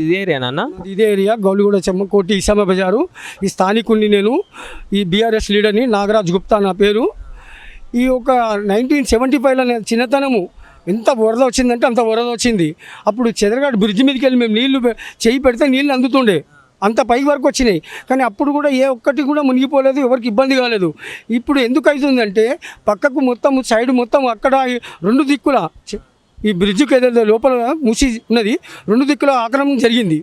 ఇదే ఏరియానా ఇదే ఏరియా గౌలిగూడ చెమ్మకోటి ఇసామ బజారు. ఈ స్థానికుడిని నేను ఈ బీఆర్ఎస్ లీడర్ని నాగరాజ్ గుప్తా నా పేరు. ఈ ఒక నైన్టీన్ సెవెంటీ ఫైవ్లో చిన్నతనము ఎంత వరద వచ్చిందంటే అంత వరద వచ్చింది. అప్పుడు చెదరగాడు బ్రిడ్జ్ మీదకి వెళ్ళి మేము నీళ్ళు చేయి పెడితే నీళ్ళు అందుతుండే. అంత పై వరకు వచ్చినాయి. కానీ అప్పుడు కూడా ఏ ఒక్కటి కూడా మునిగిపోలేదు ఎవరికి ఇబ్బంది కాలేదు. ఇప్పుడు ఎందుకు అవుతుందంటే పక్కకు మొత్తం సైడ్ మొత్తం అక్కడ రెండు దిక్కుల ఈ బ్రిడ్జికి ఏదైతే లోపల మూసి ఉన్నది రెండు దిక్కుల ఆక్రమణ జరిగింది.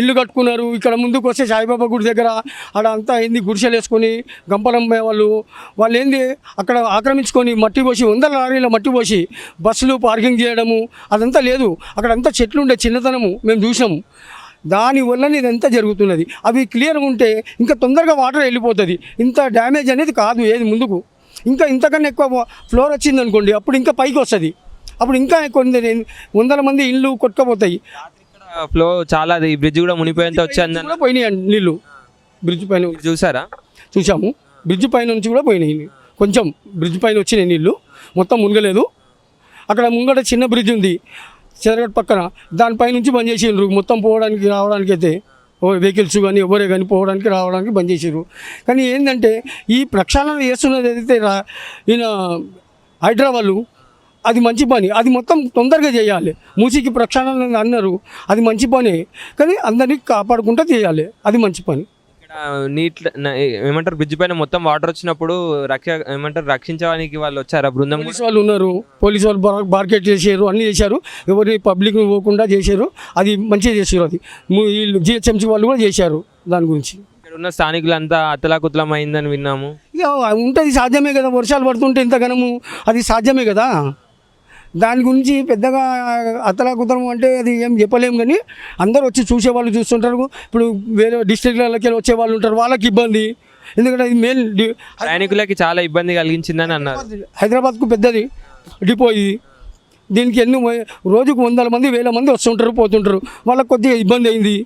ఇల్లు కట్టుకున్నారు ఇక్కడ ముందుకు వస్తే సాయిబాబా గుడి దగ్గర ఆడ అంతా ఏంది గుడిసెలు వేసుకొని గంపలమ్మే వాళ్ళు వాళ్ళు ఏంది అక్కడ ఆక్రమించుకొని మట్టి పోసి వందల లారీల మట్టి పోసి బస్సులు పార్కింగ్ చేయడము అదంతా లేదు. అక్కడ అంతా చెట్లు ఉండే చిన్నతనము మేము చూసాము దానివల్లనే ఇదంతా జరుగుతున్నది. అవి క్లియర్గా ఉంటే ఇంకా తొందరగా వాటర్ వెళ్ళిపోతుంది. ఇంత డ్యామేజ్ అనేది కాదు ఏది ముందుకు. ఇంకా ఇంతకన్నా ఎక్కువ ఫ్లోర్ వచ్చింది అనుకోండి అప్పుడు ఇంకా పైకి వస్తుంది. అప్పుడు ఇంకా ఉంది. వందల మంది ఇల్లు కొట్టుకపోతాయి. ఫ్లో చాలా అది బ్రిడ్జ్ కూడా మునిపోయేంత వచ్చింది కూడా పోయినాయి నీళ్ళు బ్రిడ్జ్ పైన చూసారా? చూసాము. బ్రిడ్జ్ పైన నుంచి కూడా పోయినాయి కొంచెం బ్రిడ్జ్ పైన వచ్చినాయి నీళ్ళు మొత్తం మునగలేదు. అక్కడ ముంగట చిన్న బ్రిడ్జ్ ఉంది. చెరగట్ పక్కన. దానిపై నుంచి బంద్ చేసిండ్రు. మొత్తం పోవడానికి రావడానికి అయితే. ఓ వెహికల్స్ కానీ ఎవరే కానీ పోవడానికి రావడానికి బంద్ చేసారు కానీ ఏంటంటే ఈ ప్రక్షాళన చేస్తున్నది ఏదైతే ఈయన హైదరాబాదు అది మంచి పని. అది మొత్తం తొందరగా చేయాలి. మూసికి ప్రక్షాళన అన్నారు. అది మంచి పని. కానీ అందరినీ కాపాడుకుంటూ చేయాలి. అది మంచి పని. ఇక్కడ నీట్ ఏమంటారు? బ్రిడ్జ్ పైన మొత్తం వాటర్ వచ్చినప్పుడు రక్ష ఏమంటారు? రక్షించడానికి వాళ్ళు వచ్చారా బృందం కూడా? పోలీసు వాళ్ళు ఉన్నారు. పోలీసు వాళ్ళు బార్- బార్కెట్ చేశారు అన్నీ చేశారు. ఎవరిని పబ్లిక్ పోకుండా చేశారు. అది మంచిగా చేశారు అది. వీళ్ళు జిహెచ్ఎంసీ వాళ్ళు కూడా చేశారు దాని గురించి. ఇక్కడ ఉన్న స్థానికులంతా అతలాకుతలం అయిందని విన్నాము. ఇక ఉంటుంది సాధ్యమే కదా. వర్షాలు పడుతుంటే ఇంత ఘనము. అది సాధ్యమే కదా. దాని గురించి పెద్దగా అతలాకుతలం అంటే అది ఏం చెప్పలేము కానీ అందరూ వచ్చి చూసే వాళ్ళు చూస్తుంటారు. ఇప్పుడు వేరే డిస్ట్రిక్ట్లకి వచ్చే వాళ్ళు ఉంటారు. వాళ్ళకి ఇబ్బంది. ఎందుకంటే అది మెయిన్ ప్రయాణికులకి చాలా ఇబ్బంది కలిగించిందని అన్నారు. హైదరాబాద్కు పెద్దది డిపో ఇది. దీనికి ఎన్ని రోజుకు వందల మంది వేల మంది వస్తుంటారు పోతుంటారు. వాళ్ళకి కొద్దిగా ఇబ్బంది అయింది.